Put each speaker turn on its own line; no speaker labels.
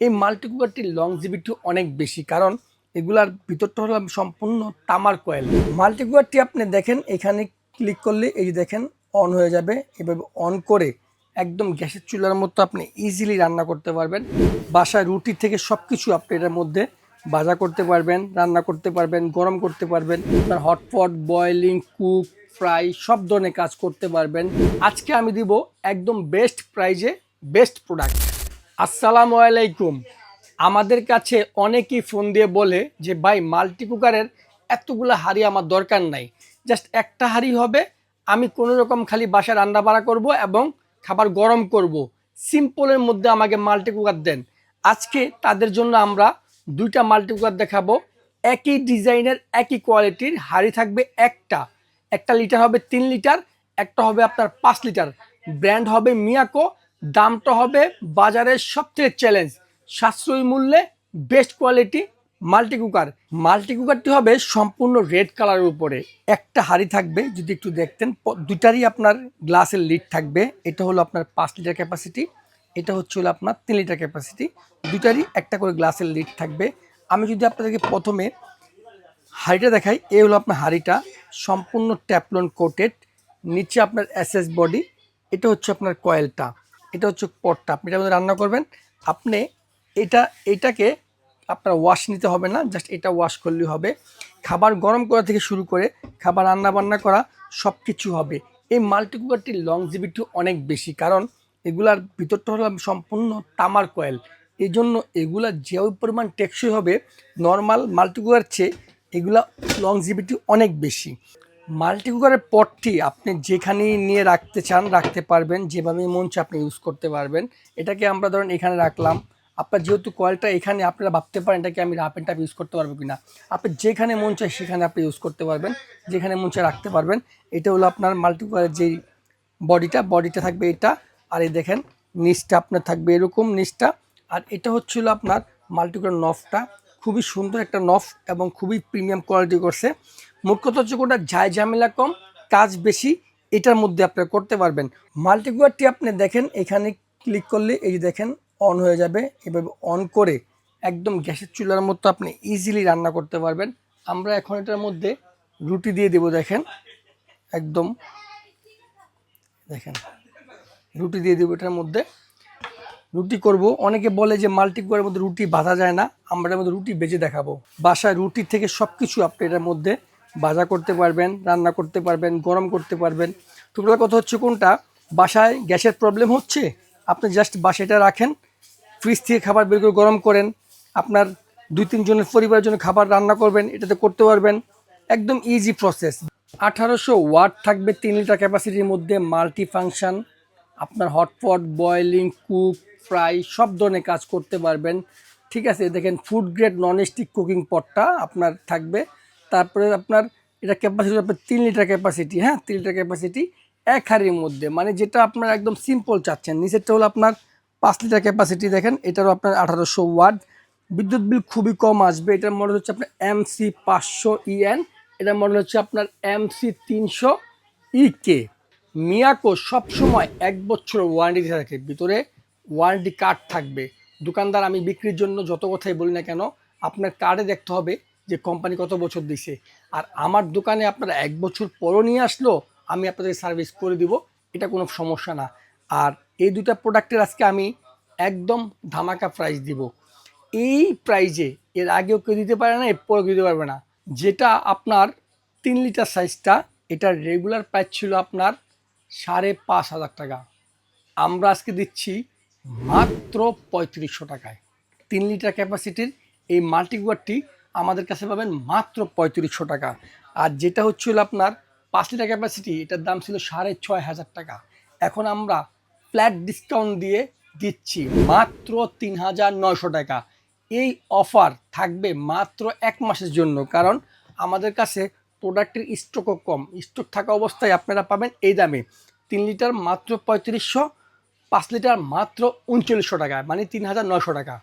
এই multi কুকারটির longevity অনেক বেশি, কারণ এগুলার ভিতরটা হলো সম্পূর্ণ তামার কয়েল মাল্টি কুকারটি আপনি দেখেন, এখানে ক্লিক করলে এই দেখেন অন হয়ে যাবে। এভাবে অন করে একদম গ্যাসের চুলার মতো আপনি ইজিলি রান্না করতে পারবেন। বাসায় রুটি থেকে সব কিছু আপনি এটার মধ্যে ভাজা করতে পারবেন, রান্না করতে পারবেন, গরম করতে পারবেন। আপনার হটপট বয়েলিং কুক ফ্রাই সব ধরনের কাজ করতে পারবেন। আজকে আমি দিব একদম বেস্ট প্রাইজে বেস্ট প্রোডাক্ট আসসালামু আলাইকুম। আমাদের কাছে অনেকেই ফোন দিয়ে বলে যে, ভাই, মাল্টি কুকারের এতগুলো হাঁড়ি আমার দরকার নাই। জাস্ট একটা হাঁড়ি হবে, আমি কোনো রকম খালি বাসায় রান্না বাড়া করব এবং খাবার গরম করব। সিম্পলের মধ্যে আমাকে মাল্টি কুকার দেন। আজকে তাদের জন্য আমরা দুইটা মাল্টি কুকার দেখাবো। একই ডিজাইনের, একই কোয়ালিটির হাঁড়ি থাকবে একটা। একটা লিটার হবে তিন লিটার, একটা হবে আপনার পাঁচ লিটার। ব্র্যান্ড হবে মিয়াকো। দামটা হবে বাজারের সবথেকে চ্যালেঞ্জ সাশ্রয়ী মূল্যে best quality multi cooker multi কুকারটি হবে সম্পূর্ণ রেড কালারের উপরে। একটা হাঁড়ি থাকবে, যদি একটু দেখতেন দুইটারই আপনার গ্লাসের লিড থাকবে। এটা হলো আপনার পাঁচ লিটার ক্যাপাসিটি এটা হচ্ছে হলো আপনার তিন লিটার ক্যাপাসিটি দুটারই একটা করে গ্লাসের লিড থাকবে। আমি যদি আপনাদেরকে প্রথমে হাঁড়িটা দেখাই, এ হলো আপনার হাঁড়িটা। সম্পূর্ণ ট্যাপলন কোটেড নিচে আপনার এসএস বডি এটা হচ্ছে আপনার কয়েলটা এটা হচ্ছে পটটা। আপনি এটার মধ্যে রান্না করবেন, আপনি এটা, এটাকে আপনার ওয়াশ নিতে হবে না জাস্ট এটা ওয়াশ করলেই হবে। খাবার গরম করা থেকে শুরু করে খাবার রান্না বান্না করা সব কিছু হবে। এই মাল্টি কুকারটির লংজিভিটি অনেক বেশি, কারণ এগুলার ভিতরটা হলো সম্পূর্ণ তামার কয়েল এই জন্য এগুলা যে পরিমাণ টেকসই হবে নর্মাল মাল্টি কুকার চেয়ে এগুলা লংজিভিটি অনেক বেশি। মাল্টি কুকারের পটটি আপনি যেখানেই নিয়ে রাখতে চান, রাখতে পারবেন। যেভাবে মন চায় আপনি ইউজ করতে পারবেন। এটাকে আমরা ধরেন এখানে রাখলাম। আপনার যেহেতু কয়েলটা এখানে আপনারা ভাবতে পারেন এটাকে আমি রাপ অ্যান্ড টাপ ইউজ করতে পারব কিনা। আপনি যেখানে মন চায় সেখানে আপনি ইউজ করতে পারবেন। যেখানে মন চায় রাখতে পারবেন। এটা হলো আপনার মাল্টি কুকারের যেই বডিটা বডিটা থাকবে এটা। আর এই দেখেন, নিচটা আপনার থাকবে এরকম নিচটা। আর এটা হচ্ছিল আপনার মাল্টিকুলার নফটা খুবই সুন্দর একটা নফ এবং খুবই প্রিমিয়াম কোয়ালিটি করছে। মোট কথা হচ্ছে কোনটা? যায় ঝামেলা কম, কাজ বেশি, এটার মধ্যে আপনারা করতে পারবেন। মাল্টিকুয়ারটি আপনি দেখেন, এখানে ক্লিক করলে এই যে দেখেন, অন হয়ে যাবে। এভাবে অন করে একদম গ্যাসের চুলার মতো আপনি ইজিলি রান্না করতে পারবেন। আমরা এখন এটার মধ্যে রুটি দিয়ে দেবো, দেখেন। একদম, দেখেন, রুটি দিয়ে দেবো এটার মধ্যে। রুটি করব। অনেকে বলে যে মাল্টি কুকারের মধ্যে রুটি বাঁধা যায় না। আমরা এর মধ্যে রুটি বেজে দেখাবো। বাসায় রুটি থেকে সব কিছু আপনি এটার মধ্যে ভাজা করতে পারবেন, রান্না করতে পারবেন, গরম করতে পারবেন। টুকরা কথা হচ্ছে কোনটা? বাসায় গ্যাসের প্রবলেম হচ্ছে? আপনি জাস্ট বাসাটা রাখেন ফ্রিজ থেকে খাবার বের করে গরম করেন, আপনার দুই তিনজনের পরিবারের জন্য খাবার রান্না করবেন, এটাতে করতে পারবেন। একদম ইজি প্রসেস আঠারোশো ওয়াট থাকবে তিন লিটার ক্যাপাসিটির মধ্যে মাল্টি ফাংশন আপনার হটপট বয়েলিং কুক ফ্রাই সব ধরনের কাজ করতে পারবেন। ঠিক আছে, দেখেন food grade non stick cooking পটটা আপনার থাকবে। তারপরে আপনার এটা ক্যাপাসিটি আপনার তিন লিটার ক্যাপাসিটি হ্যাঁ? তিন লিটার ক্যাপাসিটি এক হাড়ির মধ্যে। মানে যেটা আপনার একদম সিম্পল চাচ্ছেন। নিচেরটা হলো আপনার পাঁচ লিটার ক্যাপাসিটি দেখেন, এটারও আপনার আঠারোশো ওয়াট। বিদ্যুৎ বিল খুবই কম আসবে। এটার মডেল হচ্ছে আপনার এমসি পাঁচশো ইএন এটার মডেল হচ্ছে আপনার এমসি তিনশো ই ইকে মিয়াকো সবসময় এক বছর ওয়ারেন্টি থাকে। ভিতরে ওয়ারেন্টি কার্ড থাকবে। দোকানদার, আমি বিক্রির জন্য যত কথাই বলি না কেন, আপনার কার্ডে দেখতে হবে যে কোম্পানি কত বছর দিছে। আর আমার দোকানে আপনারা এক বছর পরও নিয়ে আসলো, আমি আপনাদের সার্ভিস করে দিব, এটা কোনো সমস্যা না। আর এই দুটা প্রোডাক্টের আজকে আমি একদম ধামাকা প্রাইস দিব। এই প্রাইজে এর আগেও কেউ দিতে পারে না, এরপরেও দিতে পারবে না। যেটা আপনার তিন লিটার সাইজটা এটার রেগুলার প্রাইস ছিল আপনার সাড়ে পাঁচ হাজার টাকা। আমরা আজকে দিচ্ছি মাত্র পঁয়ত্রিশশো টাকায়। তিন লিটার ক্যাপাসিটির এই মাল্টিকুয়ারটি আমাদের কাছে পাবেন মাত্র পঁয়ত্রিশশো টাকা। আর যেটা হচ্ছিল আপনার পাঁচ লিটার ক্যাপাসিটি এটার দাম ছিল সাড়ে ছয় হাজার টাকা। এখন আমরা ফ্ল্যাট ডিসকাউন্ট দিয়ে দিচ্ছি মাত্র তিন হাজার নয়শো টাকা। এই অফার থাকবে মাত্র এক মাসের জন্য, কারণ আমাদের কাছে প্রোডাক্টের স্টকও কম। স্টক থাকা অবস্থায় আপনারা পাবেন এই দামে তিন লিটার মাত্র পঁয়ত্রিশশো, পাঁচ লিটার মাত্র উনচল্লিশশো টাকা মানে তিন হাজার নয়শো টাকা।